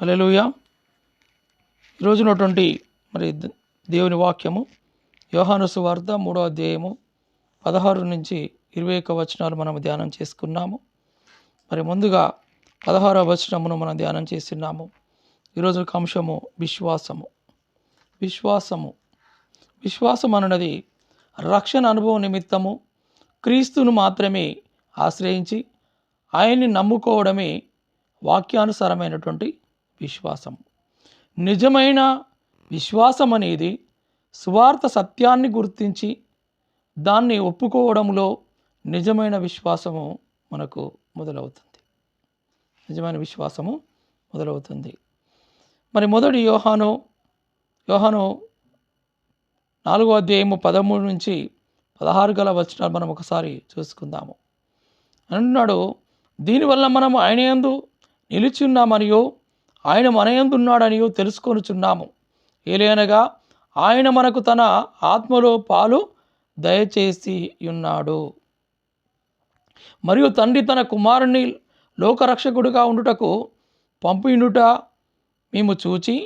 హల్లెలూయా. ఈరోజు ఉన్నటువంటి మరి దేవుని వాక్యము యోహాను వార్త మూడో అధ్యాయము పదహారు నుంచి ఇరవై ఒక్క వచనాలు మనం ధ్యానం చేసుకున్నాము. మరి ముందుగా పదహారవ వచనమును మనం ధ్యానం చేస్తున్నాము. ఈరోజు ఒక అంశము విశ్వాసము. విశ్వాసము. విశ్వాసం అన్నది రక్షణ అనుభవం నిమిత్తము క్రీస్తును మాత్రమే ఆశ్రయించి ఆయన్ని నమ్ముకోవడమే వాక్యానుసారమైనటువంటి విశ్వాసం. నిజమైన విశ్వాసం అనేది సువార్త సత్యాన్ని గుర్తించి దాన్ని ఒప్పుకోవడంలో నిజమైన విశ్వాసము మనకు మొదలవుతుంది. నిజమైన విశ్వాసము మొదలవుతుంది. మరి మొదటి యోహాను యోహాను నాలుగో అధ్యాయము పదమూడు నుంచి పదహారు గల వచనాలు మనం ఒకసారి చూసుకుందాము. అంటున్నాడు దీనివల్ల మనం ఆయన యందు నిలిచున్నామనియో ఆయన మన యందు ఉన్నాడనియో తెలుసుకొనుచున్నాము. ఏలైనగా ఆయన మనకు తన ఆత్మలో పాలు దయచేసి ఉన్నాడు మరియు తండ్రి తన కుమారుని లోకరక్షకుడిగా ఉండుటకు పంపినుట మేము చూచి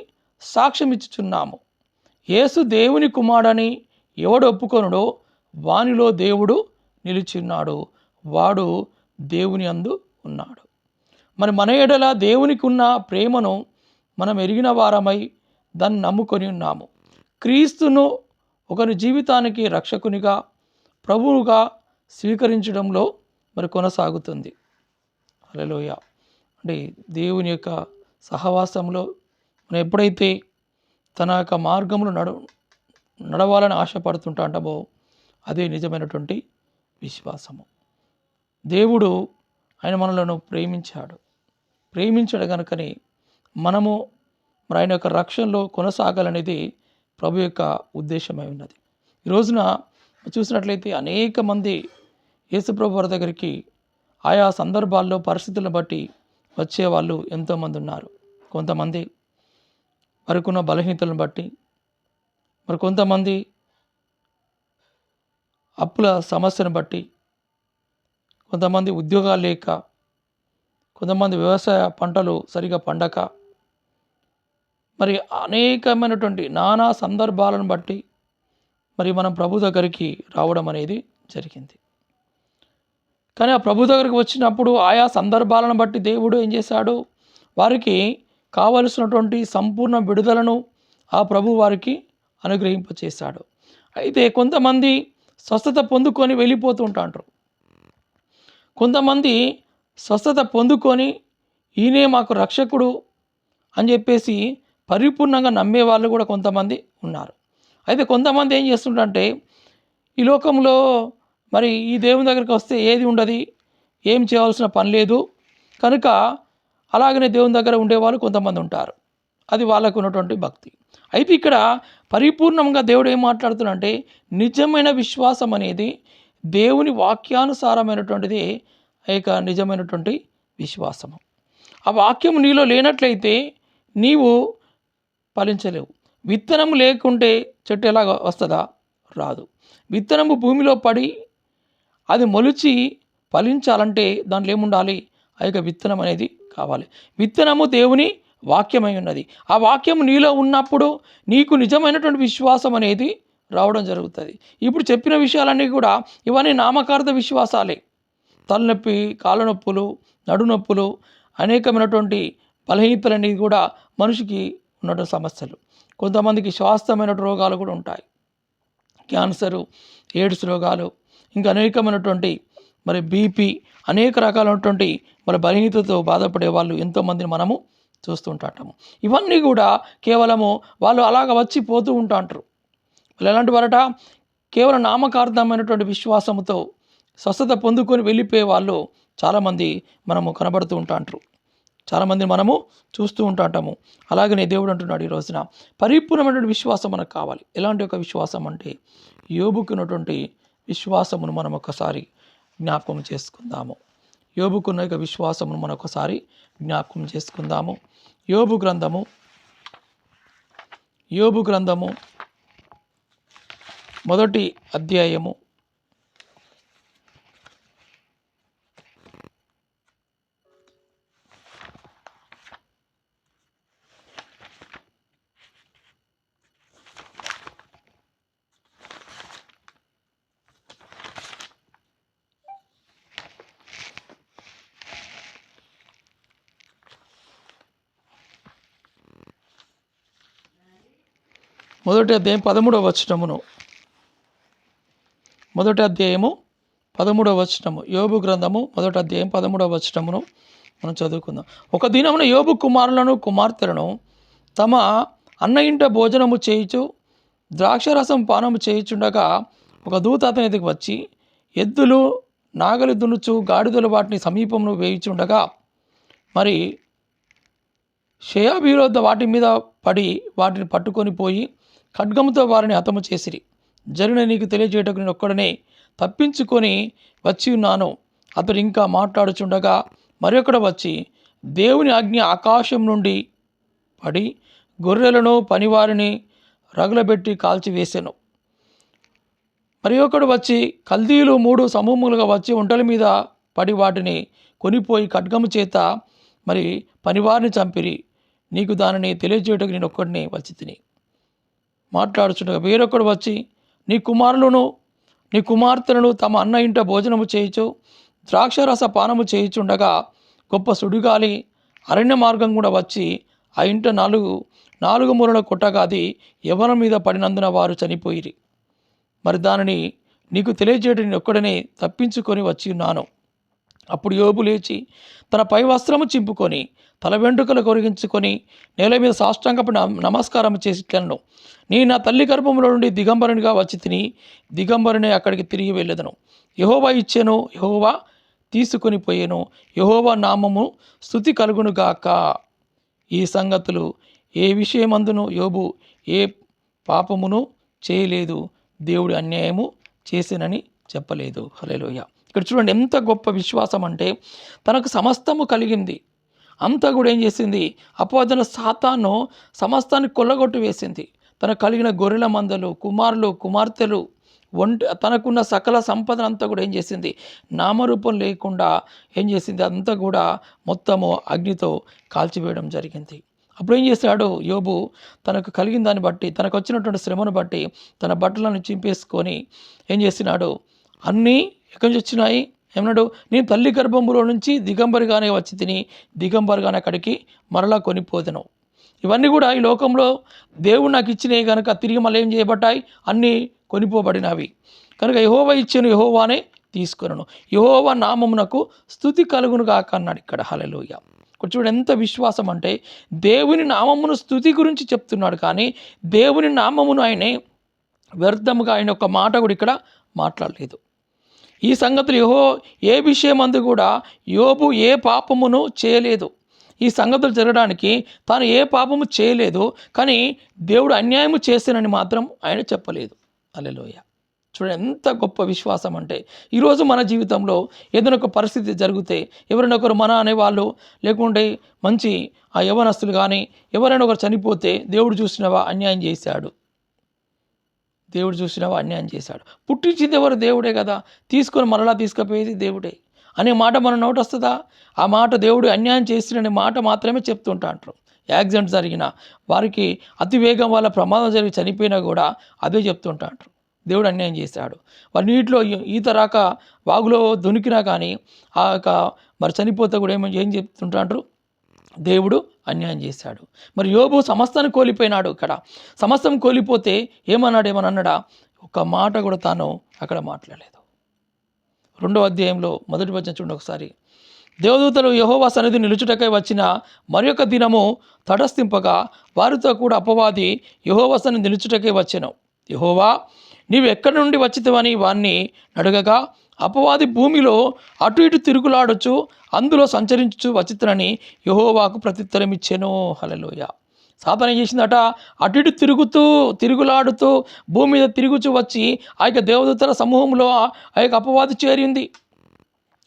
సాక్ష్యమిచ్చుచున్నాము. యేసు దేవుని కుమారుడని ఎవడు ఒప్పుకొనుడో వానిలో దేవుడు నిలిచిన్నాడు వాడు దేవుని అందు ఉన్నాడు. మరి మన ఎడల దేవునికి ఉన్న ప్రేమను మనం ఎరిగిన వారమై దాన్ని నమ్ముకొని ఉన్నాము. క్రీస్తును ఒకరి జీవితానికి రక్షకునిగా ప్రభువుగా స్వీకరించడంలో మరి కొనసాగుతుంది. అలలోయ అంటే దేవుని యొక్క సహవాసంలో మనం ఎప్పుడైతే తన యొక్క మార్గంలో నడ నడవాలని ఆశపడుతుంటామో అదే నిజమైనటువంటి విశ్వాసము. దేవుడు ఆయన మనలను ప్రేమించాడు. ప్రేమించాడు కనుకనే మనము మరి ఆయన యొక్క రక్షణలో కొనసాగాలనేది ప్రభు యొక్క ఉద్దేశమై ఉన్నది. ఈ రోజున చూసినట్లయితే అనేక మంది యేసుప్రభు వారి దగ్గరికి ఆయా సందర్భాల్లో పరిస్థితులను బట్టి వచ్చే వాళ్ళు ఎంతోమంది ఉన్నారు. కొంతమంది వారికున్న బలహీనతలను బట్టి మరి కొంతమంది అప్పుల సమస్యను బట్టి కొంతమంది ఉద్యోగాలు లేక కొంతమంది వ్యవసాయ పంటలు సరిగా పండక మరి అనేకమైనటువంటి నానా సందర్భాలను బట్టి మరి మనం ప్రభు దగ్గరికి రావడం అనేది జరిగింది. కానీ ఆ ప్రభు దగ్గరికి వచ్చినప్పుడు ఆయా సందర్భాలను బట్టి దేవుడు ఏం చేశాడు? వారికి కావలసినటువంటి సంపూర్ణ విడుదలను ఆ ప్రభు వారికి అనుగ్రహింపచేశాడు. అయితే కొంతమంది స్వస్థత పొందుకొని వెళ్ళిపోతూ ఉంటాంటారు కొంతమంది స్వస్థత పొందుకొని ఈయనే మాకు రక్షకుడు అని చెప్పేసి పరిపూర్ణంగా నమ్మే వాళ్ళు కూడా కొంతమంది ఉన్నారు. అయితే కొంతమంది ఏం చేస్తుంటే ఈ లోకంలో మరి ఈ దేవుని దగ్గరికి వస్తే ఏది ఉండదు ఏం చేయవలసిన పని లేదు. కనుక అలాగనే దేవుని దగ్గర ఉండేవాళ్ళు కొంతమంది ఉంటారు. అది వాళ్ళకు ఉన్నటువంటి భక్తి. అయితే ఇక్కడ పరిపూర్ణంగా దేవుడు ఏం మాట్లాడుతున్నాడంటే నిజమైన విశ్వాసం అనేది దేవుని వాక్యానుసారమైనటువంటిది యొక్క నిజమైనటువంటి విశ్వాసము. ఆ వాక్యం నీలో లేనట్లయితే నీవు ఫలించలేవు. విత్తనం లేకుంటే చెట్టు ఎలా వస్తుందా? రాదు. విత్తనము భూమిలో పడి అది మొలిచి ఫలించాలంటే దాంట్లో ఏముండాలి? ఆ యొక్క విత్తనం అనేది కావాలి. విత్తనము దేవుని వాక్యమై ఉన్నది. ఆ వాక్యం నీలో ఉన్నప్పుడు నీకు నిజమైనటువంటి విశ్వాసం అనేది రావడం జరుగుతుంది. ఇప్పుడు చెప్పిన విషయాలన్నీ కూడా ఇవన్నీ నామకార్థ విశ్వాసాలే. తలనొప్పి కాళ్ళ నొప్పులు నడునొప్పులు అనేకమైనటువంటి బలహీనతలు అనేది కూడా మనిషికి ఉన్నటువంటి సమస్యలు. కొంతమందికి శ్వాసమైన రోగాలు కూడా ఉంటాయి. క్యాన్సరు ఎయిడ్స్ రోగాలు ఇంకా అనేకమైనటువంటి మరి బీపీ అనేక రకాలైనటువంటి మరి బలహీనతతో బాధపడే వాళ్ళు ఎంతోమందిని మనము చూస్తుంటాము. ఇవన్నీ కూడా కేవలము వాళ్ళు అలాగ వచ్చి పోతూ ఉంటాంటారు వాళ్ళు ఎలాంటి వారట? కేవలం నామకార్థమైనటువంటి విశ్వాసంతో స్వస్థత పొందుకొని వెళ్ళిపోయే వాళ్ళు చాలామంది మనము కనబడుతూ ఉంటాంటారు చాలామంది మనము చూస్తూ ఉంటాంటాము. అలాగనే దేవుడు అంటున్నాడు ఈ రోజున పరిపూర్ణమైనటువంటి విశ్వాసం మనకు కావాలి. ఎలాంటి ఒక విశ్వాసం అంటే యోబుకున్నటువంటి విశ్వాసమును మనం ఒకసారి జ్ఞాపకం చేసుకుందాము. యోబుకున్న యొక్క విశ్వాసమును మనం ఒకసారి జ్ఞాపకం చేసుకుందాము. యోబు గ్రంథము యోబు గ్రంథము మొదటి అధ్యాయము. మొదటి అధ్యాయం పదమూడవ వచనమును. మొదటి అధ్యాయము పదమూడవ వచనము. యోబు గ్రంథము మొదటి అధ్యాయం పదమూడవ వచనమును మనం చదువుకుందాం. ఒక దినమున యోబు కుమారులను కుమార్తెలను తమ అన్న ఇంట భోజనము చేయుచు ద్రాక్షరసం పానము చేయుచుండగా ఒక దూత అతనికి వచ్చి ఎద్దులు నాగలి దునుచు గాడిదలు వాటిని సమీపంలో వేయుచుండగా మరి షయాబీరోధ వాటి మీద పడి వాటిని పట్టుకొని పోయి ఖడ్గముతో వారిని హతము చేసిరి. జరిగిన నీకు తెలియజేయటకు నేను ఒక్కడనే తప్పించుకొని వచ్చి ఉన్నాను. అతడు ఇంకా మాట్లాడుచుండగా మరొకడు వచ్చి దేవుని ఆజ్ఞ ఆకాశం నుండి పడి గొర్రెలను పనివారిని రగులబెట్టి కాల్చివేశాను. మరి ఒకడు వచ్చి కల్దీలు మూడు సమూహములుగా వచ్చి ఒంటల మీద పడి వాటిని కొనిపోయి ఖడ్గము చేత మరి పనివారిని చంపిరి. నీకు దానిని తెలియజేయటకు నేను ఒక్కడిని వచ్చి తిని. మాట్లాడుచుండగా వేరొకడు వచ్చి నీ కుమారులను నీ కుమార్తెలను తమ అన్న ఇంట భోజనము చేయుచు ద్రాక్షరస పానము చేయుచుండగా గొప్ప సుడిగాలి అరణ్య మార్గం కూడా వచ్చి ఆ ఇంట నాలుగు నాలుగు మూలల కొట్టగా అది ఎవరి మీద పడినందున వారు చనిపోయిరి. మరి దానిని నీకు తెలియజేయడం నేను ఒక్కడనే తప్పించుకొని వచ్చి ఉన్నాను. అప్పుడు యోబు లేచి తన పై వస్త్రము చింపుకొని తల వెంట్రుకలు కొరిగించుకొని నేల మీద సాష్టాంగపు నమస్కారం చేసిట్లను నీ నా తల్లి గర్భంలో నుండి దిగంబరునిగా వచ్చి తిని దిగంబరుని అక్కడికి తిరిగి వెళ్ళదను. యహోవా ఇచ్చాను యహోవా తీసుకొని పోయేను. యహోవా నామము స్థుతి కలుగునుగాక ఈ సంగతులు ఏ విషయమందును యోబు ఏ పాపమును చేయలేదు. దేవుడు అన్యాయము చేసినని చెప్పలేదు. హలేలోయ ఇక్కడ చూడండి ఎంత గొప్ప విశ్వాసం అంటే తనకు సమస్తము కలిగింది. అంతా కూడా ఏం చేసింది? అపవాదన సాతాను సమస్తాన్ని కొల్లగొట్టి వేసింది. తనకు కలిగిన గొర్రెల మందలు కుమారులు కుమార్తెలు ఒంటి తనకున్న సకల సంపదన అంతా కూడా ఏం చేసింది? నామరూపం లేకుండా ఏం చేసింది? అంతా కూడా మొత్తము అగ్నితో కాల్చివేయడం జరిగింది. అప్పుడు ఏం చేశాడు? యోబు తనకు కలిగిన దాన్ని బట్టి తనకు వచ్చినటువంటి శ్రమను బట్టి తన బట్టలను చింపేసుకొని ఏం చేసినాడు? అన్నీ ఎక్కడి నుంచి వచ్చినాయి? ఏమన్నాడు? నేను తల్లి గర్భంలో నుంచి దిగంబరిగానే వచ్చి తిని దిగంబరిగానే అక్కడికి మరలా కొనిపోదను ఇవన్నీ కూడా ఈ లోకంలో దేవుడు నాకు ఇచ్చినవి కనుక తిరిగి మళ్ళీ ఏం చేయబడ్డాయి? అన్నీ కొనిపోబడినవి. కనుక యహోవా ఇచ్చిన యహోవానే తీసుకున్నాను యహోవా నామమునకు స్థుతి కలుగును కాక అన్నాడు ఇక్కడ. హలలోయ కొంచెం చూడు ఎంత విశ్వాసం అంటే దేవుని నామమును స్థుతి గురించి చెప్తున్నాడు కానీ దేవుని నామమును ఆయనే వ్యర్థముగా ఆయన ఒక మాట కూడా ఇక్కడ మాట్లాడలేదు. ఈ సంగతులు యహో ఏ విషయమందు కూడా యోబు ఏ పాపమును చేయలేదు. ఈ సంగతులు జరగడానికి తాను ఏ పాపము చేయలేదు కానీ దేవుడు అన్యాయము చేశానని మాత్రం ఆయన చెప్పలేదు. అలెలోయ చూడండి ఎంత గొప్ప విశ్వాసం అంటే ఈరోజు మన జీవితంలో ఏదైనా ఒక పరిస్థితి జరిగితే ఎవరైనా ఒకరు మన అనేవాళ్ళు లేకుంటే మంచి ఆ యవనస్తులు కానీ ఎవరైనా ఒకరు చనిపోతే దేవుడు చూసినవా? అన్యాయం చేశాడు. దేవుడు చూసినవా? అన్యాయం చేశాడు. పుట్టించింది ఎవరు? దేవుడే కదా. తీసుకొని మరలా తీసుకుపోయేది దేవుడే. అనే మాట మన నోటి వస్తుందా? ఆ మాట దేవుడు అన్యాయం చేసిన మాట మాత్రమే చెప్తుంటా అంటారు యాక్సిడెంట్ జరిగిన వారికి అతి వేగం వల్ల ప్రమాదం జరిగి చనిపోయినా కూడా అదే చెప్తుంటా అంటారు దేవుడు అన్యాయం చేశాడు. వారి నీటిలో ఈత రాక వాగులో దునికినా కానీ ఆ యొక్క మరి చనిపోతే కూడా ఏమో ఏం చెప్తుంటా అంటారు దేవుడు అన్యాయం చేశాడు. మరి యోబు సమస్తాన్ని కోల్పోయినాడు ఇక్కడ. సమస్తం కోల్పోతే ఏమన్నాడు ఏమని అన్నాడా ఒక మాట కూడా తాను అక్కడ మాట్లాడలేదు. రెండో అధ్యాయంలో మొదటి వచ్చిన చూడండి ఒకసారి. దేవదూతలు యహోవా సన్నిధి నిలుచుటకై వచ్చిన మరి యొక్క దినము తటస్థింపగా వారితో కూడా అపవాది యహోవా సన్నిధి నిలుచుటకై వచ్చాను. యహోవా నీవు ఎక్కడి నుండి వచ్చితవని వాణ్ణి అడగగా అపవాది భూమిలో అటు ఇటు తిరుగులాడొచ్చు అందులో సంచరించు వచ్చితనని యహోవాకు ప్రత్యుత్తరం ఇచ్చెను హలలోయ సాధన చేసిందట అటు ఇటు తిరుగుతూ తిరుగులాడుతూ భూమి మీద తిరుగుచూ వచ్చి ఆ యొక్క దేవదూతల సమూహంలో ఆ యొక్క అపవాది చేరింది.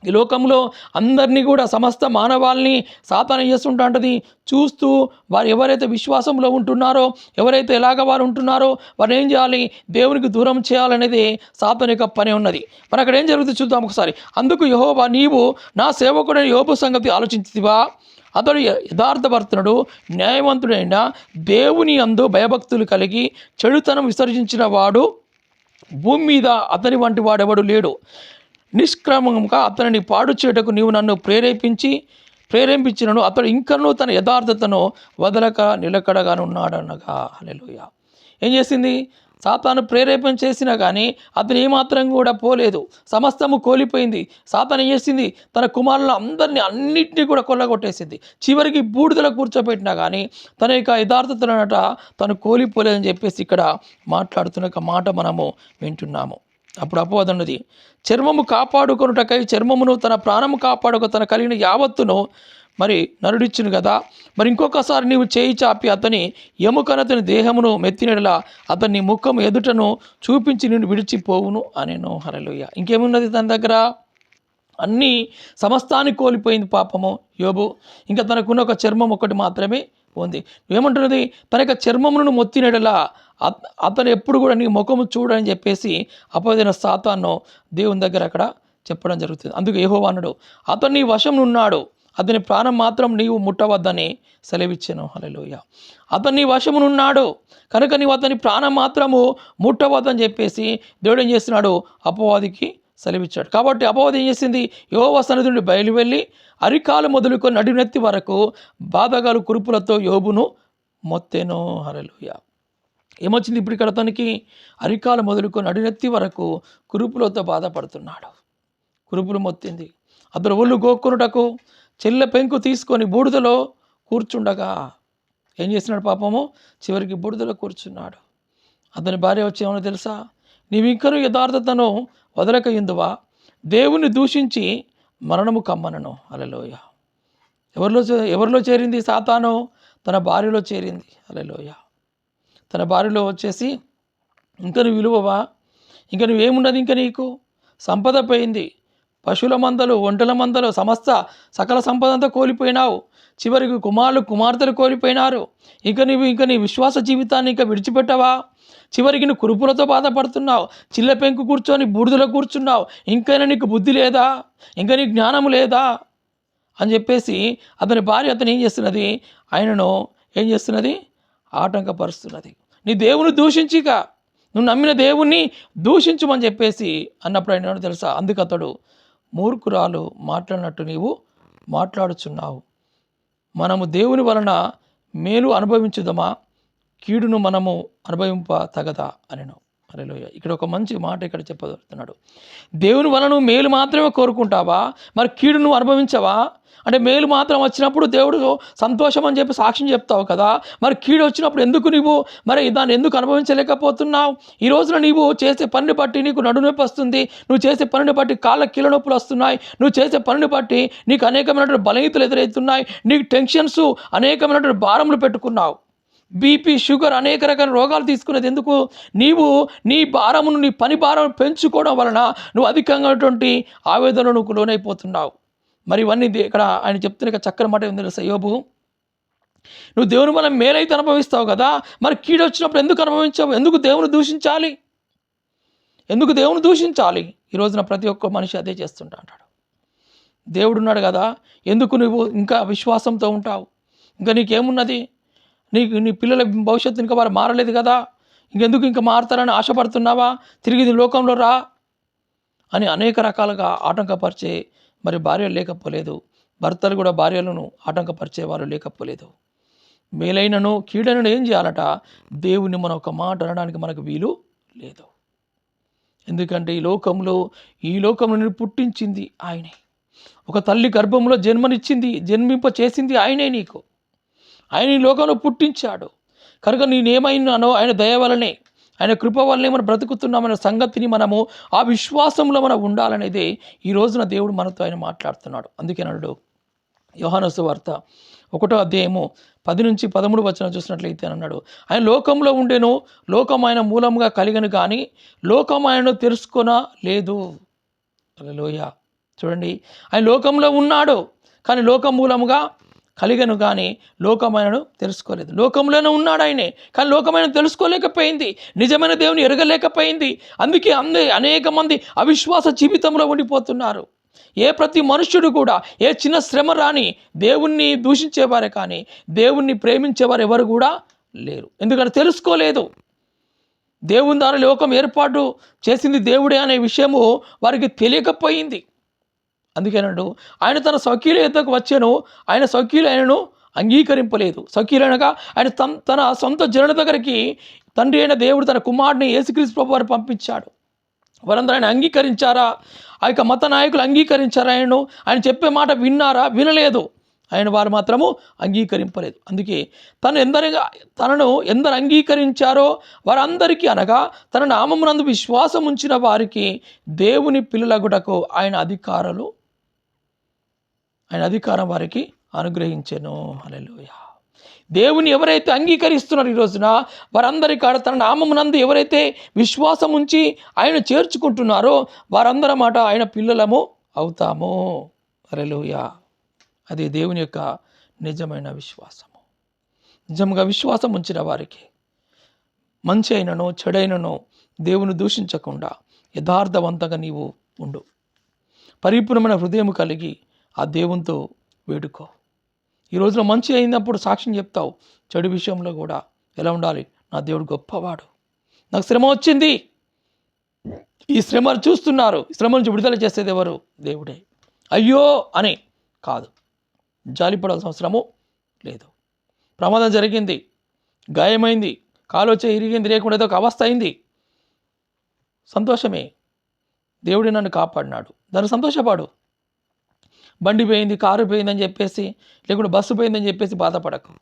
ఈ లోకంలో అందరినీ కూడా సమస్త మానవాల్ని సాధన చేస్తుంటాంటది చూస్తూ వారు ఎవరైతే విశ్వాసంలో ఉంటున్నారో ఎవరైతే ఎలాగ వారు ఉంటున్నారో వారు ఏం చేయాలి? దేవునికి దూరం చేయాలనేది సాధన యొక్క పని ఉన్నది. మరి అక్కడ ఏం జరుగుతుంది చూద్దాం ఒకసారి. అందుకు యహోబా నీవు నా సేవకుడైన యోబు సంగతి ఆలోచించితివా? అతడు యథార్థవర్తనుడు న్యాయవంతుడైన దేవుని అందు భయభక్తులు కలిగి చెడుతనం విసర్జించిన వాడు భూమి మీద అతని వంటి వాడెవడు లేడు. నిష్క్రమంగా అతనిని పాడు చేయటకు నీవు నన్ను ప్రేరేపించి ప్రేరేపించినను. అతడు ఇంకనూ తన యథార్థతను వదలక నిలకడగానున్నాడనగా. హల్లెలూయా. ఏం చేసింది? సాతాను ప్రేరేపణ చేసినా కానీ అతను ఏమాత్రం కూడా పోలేదు. సమస్తము కోలిపోయింది. సాతాను ఏం చేసింది? తన కుమారుల అందరినీ అన్నింటినీ కూడా కొల్లగొట్టేసింది. చివరికి బూడిదలో కూర్చోబెట్టినా కానీ తన యొక్క యథార్థతలనట తను కోలిపోలేదని చెప్పేసి ఇక్కడ మాట్లాడుతున్న ఒక మాట మనము వింటున్నాము. అప్పుడు అపవాదన్నది చర్మము కాపాడుకొనుటకై చర్మమును తన ప్రాణము కాపాడుక తన కలిగిన యావత్తును మరి నరుడిచ్చును కదా మరి ఇంకొకసారి నీవు చేయి చాపి అతని ఎముకనతని దేహమును మెత్తినలా అతని ముఖం ఎదుటను చూపించి నేను విడిచిపోవును అనేను. హరలుయ ఇంకేమున్నది తన దగ్గర? అన్నీ సమస్తాన్ని కోల్పోయింది పాపము యోబు. ఇంకా తనకున్న ఒక చర్మం ఒకటి మాత్రమే ఉంది. ఏమంటున్నది తన యొక్క చర్మమును మొత్తినడలా అతను ఎప్పుడు కూడా నీ ముఖము చూడని చెప్పేసి అపదిన సాతాను దేవుని దగ్గర అక్కడ చెప్పడం జరుగుతుంది. అందుకు ఏహో అనడు అతను నీ వశం ఉన్నాడు. అతని ప్రాణం మాత్రం నీవు ముట్టవద్దని సెలవిచ్చాను. హలలోయ అతను వశమునున్నాడు కనుక నీవు అతని ప్రాణం మాత్రము ముట్టవద్దని చెప్పేసి దేవుడు ఏం చేస్తున్నాడు? అపవాదికి సెలవిచ్చాడు. కాబట్టి అపవాది ఏం చేసింది? యోవ సన్నిధి నుండి బయలు వెళ్ళి అరికాలు మొదలుకొని నడినెత్తి వరకు బాధగాలు కురుపులతో యోబును మొత్తెను. హల్లెలూయ. ఏమొచ్చింది ఇప్పుడు ఇక్కడ అతనికి? అరికాలు మొదలుకొని అడినెత్తి వరకు కురుపులతో బాధపడుతున్నాడు. కురుపులు మొత్తింది. అతడు ఒళ్ళు గోక్కునుటకు చెల్ల పెంకు తీసుకొని బూడిదలో కూర్చుండగా ఏం చేస్తున్నాడు పాపము? చివరికి బూడిదలో కూర్చున్నాడు. అతని భార్య వచ్చి తెలుసా? నీవింకను యథార్థతను వదలక ఇందువా దేవుని దూషించి మరణము కమ్మనను. అలలోయ ఎవరిలో చే- ఎవరిలో చేరింది? సాతాను తన భార్యలో చేరింది. అలలోయ తన భార్యలో వచ్చేసి ఇంకా నువ్వు విలువవా? ఇంకా నువ్వేమున్నది ఇంకా నీకు? సంపద పోయింది. పశువుల మందలు ఒంటల మందలు సమస్త సకల సంపద అంతా కోల్పోయినావు. చివరికి కుమారులు కుమార్తెలు కోల్పోయినారు. ఇక నీవు ఇంకా నీ విశ్వాస జీవితాన్ని ఇంకా విడిచిపెట్టవా? చివరికి నువ్వు కురుపులతో బాధపడుతున్నావు. చిల్ల పెంకు కూర్చొని బూడిదలో కూర్చున్నావు. ఇంకైనా నీకు బుద్ధి లేదా? ఇంకా నీకు జ్ఞానం లేదా? అని చెప్పేసి అతని భార్య అతను ఏం చేస్తున్నది? ఆయనను ఏం చేస్తున్నది? ఆటంకపరుస్తున్నది. నీ దేవుని దూషించిక. నువ్వు నమ్మిన దేవుణ్ణి దూషించమని చెప్పేసి అన్నప్పుడు ఆయన తెలుసా? అందుకు అతడు మూర్ఖురాలు మాట్లాడినట్టు నీవు మాట్లాడుచున్నావు. మనము దేవుని వలన మేలు అనుభవించుదమా? కీడును మనము అనుభవింప తగదా అనెను. అరేలోయ ఇక్కడ ఒక మంచి మాట ఇక్కడ చెప్పగలుగుతున్నాడు దేవుని వలన మేలు మాత్రమే కోరుకుంటావా? మరి కీడును అనుభవించవా? అంటే మేలు మాత్రం వచ్చినప్పుడు దేవుడు సంతోషం అని చెప్పి సాక్ష్యం చెప్తావు కదా. మరి కీడు వచ్చినప్పుడు ఎందుకు నీవు? మరి దాన్ని ఎందుకు అనుభవించలేకపోతున్నావు? ఈ రోజున నీవు చేసే పనిని బట్టి నీకు నడునొప్పి వస్తుంది. నువ్వు చేసే పనిని బట్టి కాళ్ళ కీళ్ళ నొప్పులు వస్తున్నాయి. నువ్వు చేసే పనిని బట్టి నీకు అనేకమైనటువంటి బలహీతలు ఎదురవుతున్నాయి. నీకు టెన్షన్స్ అనేకమైనటువంటి భారములు పెట్టుకున్నావు. బీపీ షుగర్ అనేక రకాల రోగాలు తీసుకునేది ఎందుకు? నీవు నీ భారమును నీ పని భారం పెంచుకోవడం వలన నువ్వు అధికంగా ఆవేదనకు లోనైపోతున్నావు. మరి ఇవన్నీ ఇక్కడ ఆయన చెప్తున్న చక్కని మాట ఏంది సయోబు నువ్వు దేవుని మనం మేలైతే అనుభవిస్తావు కదా మరి కీడు వచ్చినప్పుడు ఎందుకు అనుభవించావు? ఎందుకు దేవుని దూషించాలి? ఎందుకు దేవుని దూషించాలి? ఈ రోజున ప్రతి ఒక్క మనిషి అదే చేస్తుంటా అంటాడు. దేవుడు ఉన్నాడు కదా ఎందుకు నువ్వు ఇంకా విశ్వాసంతో ఉంటావు? ఇంకా నీకేమున్నది? నీకు నీ పిల్లల భవిష్యత్తు ఇంకా వారు మారలేదు కదా ఇంకెందుకు ఇంకా మారుతారని ఆశపడుతున్నావా? తిరిగి లోకంలో రా అని అనేక రకాలుగా ఆటంకపరిచే మరి భార్య లేకపోలేదు. భర్తలు కూడా భార్యలను ఆటంకపరిచేవారు లేకపోలేదు. మేలైనను కీడైనను ఏం చేయాలట? దేవుని మనం ఒక మాట అనడానికి మనకు వీలు లేదు. ఎందుకంటే ఈ లోకంలో ఈ లోకంలో పుట్టించింది ఆయనే. ఒక తల్లి గర్భంలో జన్మనిచ్చింది జన్మింప చేసింది ఆయనే నీకు. ఆయన ఈ లోకంలో పుట్టించాడు. కనుక నేనేమైనానో ఆయన దయ వలనే ఆయన కృప వల్లే మనం బ్రతుకుతున్నామనే సంగతిని మనము ఆ విశ్వాసంలో మనం ఉండాలనేది ఈ రోజున దేవుడు మనతో ఆయన మాట్లాడుతున్నాడు. అందుకే నడు యోహానసు వార్త ఒకటో అధ్యాయము పది నుంచి పదమూడు వచనం చూసినట్లయితే అన్నాడు ఆయన లోకంలో ఉండేను లోకం ఆయన మూలంగా కలిగను కానీ లోకం ఆయనను తెలుసుకొన లేదు. లోయ చూడండి ఆయన లోకంలో ఉన్నాడు కానీ లోకం మూలముగా కలిగను కానీ లోకమైనను తెలుసుకోలేదు. లోకంలోనే ఉన్నాడు ఆయనే కానీ లోకమైన తెలుసుకోలేకపోయింది. నిజమైన దేవుని ఎరగలేకపోయింది. అందుకే అందే అనేక మంది అవిశ్వాస జీవితంలో ఉండిపోతున్నారు. ఏ ప్రతి మనుష్యుడు కూడా ఏ చిన్న శ్రమ రాని దేవుణ్ణి దూషించేవారే కానీ దేవుణ్ణి ప్రేమించేవారు ఎవరు కూడా లేరు. ఎందుకంటే తెలుసుకోలేదు. దేవుని ద్వారా లోకం ఏర్పాటు చేసింది దేవుడే అనే విషయము వారికి తెలియకపోయింది. అందుకేనండు ఆయన తన స్వకీయుల వచ్చాను ఆయన స్వకీయులు ఆయనను అంగీకరింపలేదు. సకీలనగా ఆయన తన తన సొంత జనుల దగ్గరికి తండ్రి అయిన దేవుడు తన కుమారుడిని యేసుక్రీస్తు ప్రభు వారు పంపించాడు. వారందరూ ఆయన అంగీకరించారా? ఆ యొక్క మత నాయకులు అంగీకరించారా ఆయనను? ఆయన చెప్పే మాట విన్నారా? వినలేదు. ఆయన వారు మాత్రము అంగీకరింపలేదు. అందుకే తను ఎందరిగా తనను ఎందరు అంగీకరించారో వారందరికీ అనగా తన నామమునందు విశ్వాసం ఉంచిన వారికి దేవుని పిల్లలగుటకు ఆయన అధికారులు ఆయన అధికారం వారికి అనుగ్రహించెను. అలెలుయ దేవుని ఎవరైతే అంగీకరిస్తున్నారు ఈ రోజున వారందరి కాడ తన నామమునందు ఎవరైతే విశ్వాసం ఉంచి ఆయన చేర్చుకుంటున్నారో వారందరి మాట ఆయన పిల్లలము అవుతాము. హల్లెలూయా. అది దేవుని యొక్క నిజమైన విశ్వాసము. నిజంగా విశ్వాసం ఉంచిన వారికి మంచి అయినను చెడైనను దేవుని దూషించకుండా యథార్థవంతంగా నీవు ఉండు. పరిపూర్ణమైన హృదయం కలిగి ఆ దేవునితో వేడుకో. ఈ రోజున మంచి అయినప్పుడు సాక్ష్యం చెప్తావు. చెడు విషయంలో కూడా ఎలా ఉండాలి? నా దేవుడు గొప్పవాడు. నాకు శ్రమ వచ్చింది. ఈ శ్రమను చూస్తున్నారు. ఈ శ్రమ నుంచి విడుదల చేసేది ఎవరు? దేవుడే. అయ్యో అని కాదు. జాలిపడాల్సిన అవసరము లేదు. ప్రమాదం జరిగింది. గాయమైంది. కాలోచే ఇరిగింది. లేకుండా ఏదో ఒక అవస్థ అయింది. సంతోషమే. దేవుడే నన్ను కాపాడినాడు. దాన్ని సంతోషపాడు. బండి పోయింది కారు పోయిందని చెప్పేసి లేకుంటే బస్సు పోయిందని చెప్పేసి బాధపడకు.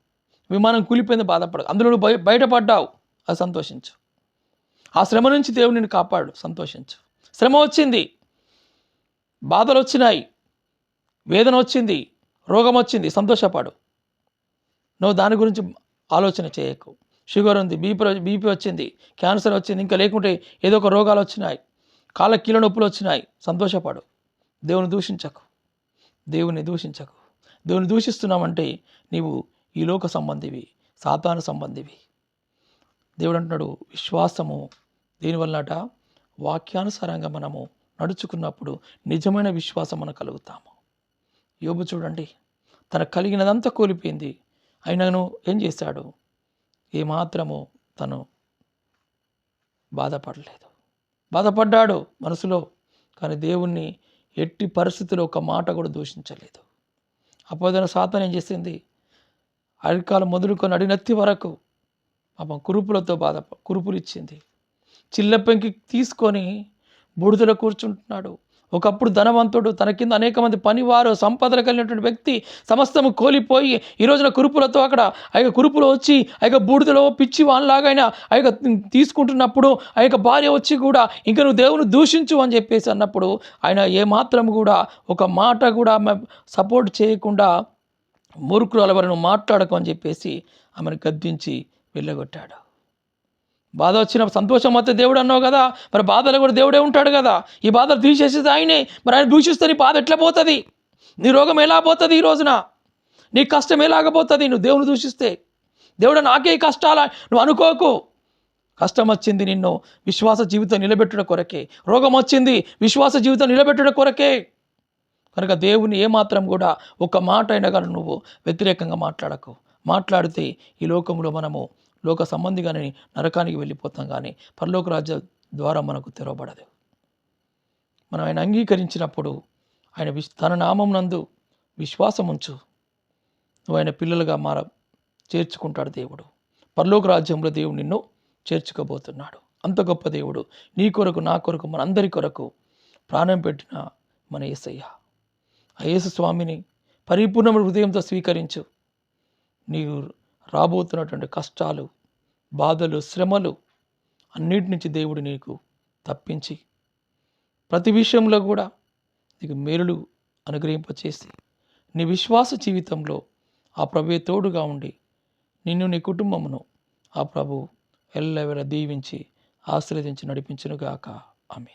విమానం కూలిపోయింది బాధపడకు. అందులో బయ బయటపడ్డావు. అది సంతోషించు. ఆ శ్రమ నుంచి దేవుడు నిన్ను కాపాడు. సంతోషించు. శ్రమ వచ్చింది. బాధలు వచ్చినాయి. వేదన వచ్చింది. రోగం వచ్చింది. సంతోషపడు. నువ్వు దాని గురించి ఆలోచన చేయకు. షుగర్ ఉంది బీపీ బీపీ వచ్చింది క్యాన్సర్ వచ్చింది ఇంకా లేకుంటే ఏదో ఒక రోగాలు వచ్చినాయి. కాళ్ళ కీళ్ళ నొప్పులు వచ్చినాయి. సంతోషపడు. దేవుని దూషించకు. దేవుని దూషించకు. దేవుని దూషిస్తున్నామంటే నీవు ఈ లోక సంబంధివి సాతాను సంబంధివి. దేవుడు అంటున్నాడు విశ్వాసము దీనివల్లట వాక్యానుసారంగా మనము నడుచుకున్నప్పుడు నిజమైన విశ్వాసం మనం కలుగుతాము. యోబు చూడండి తన కలిగినదంతా కోల్పోయింది. అయినను ఏం చేశాడు? ఏమాత్రము తను బాధపడలేదు. బాధపడ్డాడు మనసులో కానీ దేవుణ్ణి ఎట్టి పరిస్థితుల్లో ఒక మాట కూడా దూషించలేదు. అపోదన సాతం ఏం చేసింది? అరికాలు మొదలుకొని అడినత్తి వరకు పాపం కురుపులతో బాధ కురుపులు ఇచ్చింది. చిల్లపెంకి తీసుకొని బూడిదలో కూర్చుంటున్నాడు. ఒకప్పుడు ధనవంతుడు తన కింద అనేక మంది పనివారు సంపదలు కలిగినటువంటి వ్యక్తి సమస్తము కోలిపోయి ఈ రోజున కురుపులతో అక్కడ ఆ యొక్క కురుపులో వచ్చి ఆ యొక్క బూడిదలో పిచ్చి వాళ్ళలాగా ఆయన ఆ యొక్క తీసుకుంటున్నప్పుడు ఆ యొక్క భార్య వచ్చి కూడా ఇంకా నువ్వు దేవుని దూషించు అని చెప్పేసి అన్నప్పుడు ఆయన ఏమాత్రం కూడా ఒక మాట కూడా సపోర్ట్ చేయకుండా మూర్ఖురాల వారిని మాట్లాడకు అని చెప్పేసి ఆమెను గద్దించి వెళ్ళగొట్టాడు. బాధ వచ్చిన సంతోషం వస్తే దేవుడు అన్నావు కదా మరి బాధలు కూడా దేవుడే ఉంటాడు కదా. ఈ బాధలు తీసేసేది ఆయనే మరి ఆయన దూషిస్తే నీ బాధ ఎట్లా పోతుంది? నీ రోగం ఎలా పోతుంది ఈ రోజున? నీ కష్టం ఎలాగపోతుంది నువ్వు దేవుని దూషిస్తే. దేవుడు నాకే కష్టాల నువ్వు అనుకోకు. కష్టం వచ్చింది నిన్ను విశ్వాస జీవితం నిలబెట్టడం కొరకే. రోగం వచ్చింది విశ్వాస జీవితం నిలబెట్టడం కొరకే. కనుక దేవుని ఏమాత్రం కూడా ఒక మాట అయినా కానీ నువ్వు వ్యతిరేకంగా మాట్లాడకు. మాట్లాడితే ఈ లోకంలో మనము లోక సంబంధిగానే నరకానికి వెళ్ళిపోతాం కానీ పరలోక రాజ్య ద్వారా మనకు తెరవబడదు. మనం ఆయన అంగీకరించినప్పుడు ఆయన విశ్ తన నామం నందు విశ్వాసం ఉంచు. నువ్వు ఆయన పిల్లలుగా మార చేర్చుకుంటాడు దేవుడు. పరలోక రాజ్యంలో దేవుడు నిన్ను చేర్చుకోబోతున్నాడు. అంత గొప్ప దేవుడు. నీ కొరకు నా కొరకు మనందరి కొరకు ప్రాణం పెట్టిన మన యేసయ్య ఆ యేసు స్వామిని పరిపూర్ణమైన హృదయంతో స్వీకరించు. నీవు రాబోతున్నటువంటి కష్టాలు బాధలు శ్రమలు అన్నిటి నుంచి దేవుడు నీకు తప్పించి ప్రతి విషయంలో కూడా నీకు మేలులు అనుగ్రహింపచేసి నీ విశ్వాస జీవితంలో ఆ ప్రభువే తోడుగా ఉండి నిన్ను నీ కుటుంబమును ఆ ప్రభు ఎల్లవెల దీవించి ఆశీర్వదించి నడిపించునుగాక. ఆమె